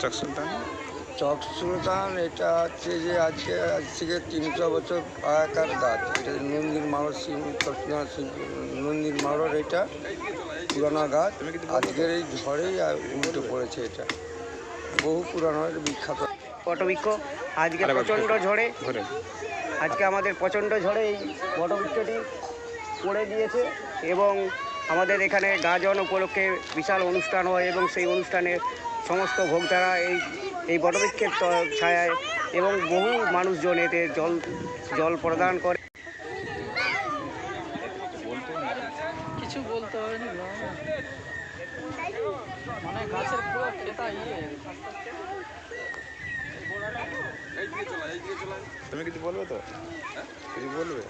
চক সুলতান? চক সুলতান এটা হচ্ছে যে আজকে আজ থেকে তিনশো বছর আগেকার গাছ এটা নন্দীর মারো সিং নন্দীর মারোর এটা পুরানো গাছ। আজকের এই ঝড়েই আর উল্টে পড়েছে এটা। বহু পুরানো বিখ্যাত। পটবৃক্ষ। আজকে প্রচণ্ড ঝড়ে। আজকে আমাদের প্রচণ্ড ঝড়ে এই বটবৃক্ষটি পড়ে দিয়েছে এবং আমাদের এখানে গাজন উপলক্ষে বিশাল অনুষ্ঠান হয় এবং সেই অনুষ্ঠানে সমস্ত ভোক্তারা এই এই বটবৃক্ষের ছায়ায় এবং বহু মানুষজন এতে জল জল প্রদান করে। কিছু বলতে মানে গাছের পুরো খেতা ইয়ে। তুমি কিছু বলবে তো? কিছু বলবে?